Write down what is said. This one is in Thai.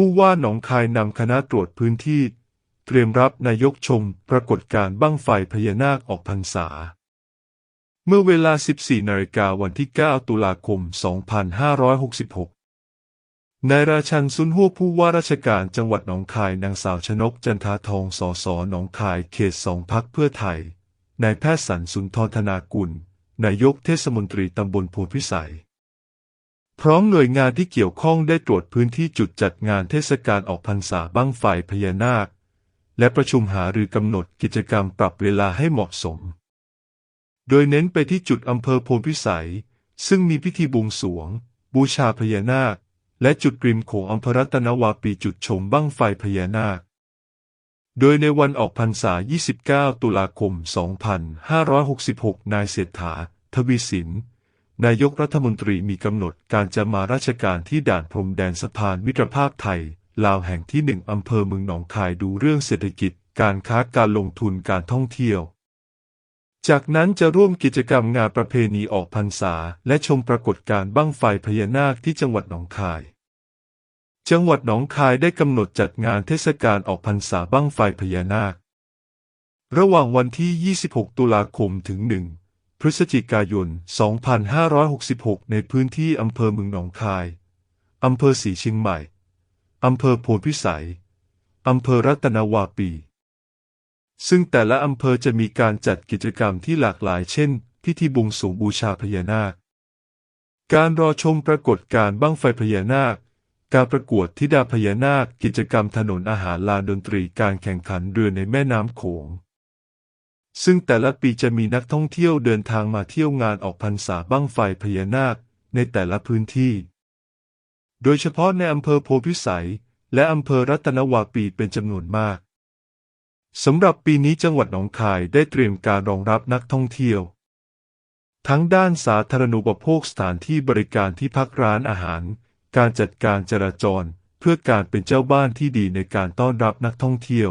ผู้ว่าหนองคายนำคณะตรวจพื้นที่ เตรียมรับนายกชมปรากฏการ์บั้งไฟพญานาคออกพรรษา เมื่อเวลา 14 นาฬิกาวันที่ 9 ตุลาคม 2566นายราชันซุนหัวผู้ว่าราชการจังหวัดหนองคายนางสาวชนกจันทาทองสอสอหนองคายเขตสองพักเพื่อไทย นายแพทย์สันสุนทรธนากุล นายกเทศมนตรีตำบลโพพิสัย พร้อมหน่วยงานที่เกี่ยวข้องได้ตรวจพื้นที่จุดจัดงานเทศกาลออกพรรษาบั้งไฟพญานาค และประชุมหารือกำหนดกิจกรรมปรับเวลาให้เหมาะสม โดยเน้นไปที่จุดอำเภอโพนพิสัย ซึ่งมีพิธีบวงสวง บูชาพญานาค และจุดกริมโขงอำเภอรัตนวาปีจุดชมบั้งไฟพญานาค โดยในวันออกพรรษา 29 ตุลาคม 2566 นายเศรษฐา ทวีสิน นายกรัฐมนตรีมีกำหนดการจะมาราชการที่ด่านพรมแดนสะพานมิตรภาพไทย ลาวแห่งที่หนึ่งอำเภอเมืองหนองคายดูเรื่องเศรษฐกิจ การค้าการลงทุนการท่องเที่ยว จากนั้นจะร่วมกิจกรรมงานประเพณีออกพรรษา และชมปรากฏการณ์บั้งไฟพญานาคที่จังหวัดหนองคาย จังหวัดหนองคายได้กำหนดจัดงานเทศกาลออกพรรษาบั้งไฟพญานาค ระหว่างวันที่ 26 ตุลาคมถึง 1 พฤศจิกายน 2566 ในพื้นที่อำเภอเมืองหนองคาย อำเภอสีเชียงใหม่ อำเภอโพนพิสัย อำเภอรัตนวาปี ซึ่งแต่ละอำเภอจะมีการจัดกิจกรรมที่หลากหลายเช่น พิธีบวงสรวงบูชาพญานาค การรอชมปรากฏการ์บั้งไฟพญานาค การประกวดธิดาพญานาค กิจกรรมถนนอาหารลานดนตรี การแข่งขันเรือในแม่น้ำโขง ซึ่งแต่ละปีจะมีนักท่องเที่ยวเดินทางมาเที่ยวงานออกพรรษาบั้งไฟพญานาคในแต่ละพื้นที่ โดยเฉพาะในอำเภอโพพิสัย และอำเภอรัตนวาปีเป็นจำนวนมากสำหรับปีนี้จังหวัดหนองคายได้เตรียมการรองรับนักท่องเที่ยว ทั้งด้านสาธารณูปโภคสถานที่บริการที่พักร้านอาหาร การจัดการจราจร เพื่อการเป็นเจ้าบ้านที่ดีในการต้อนรับนักท่องเที่ยว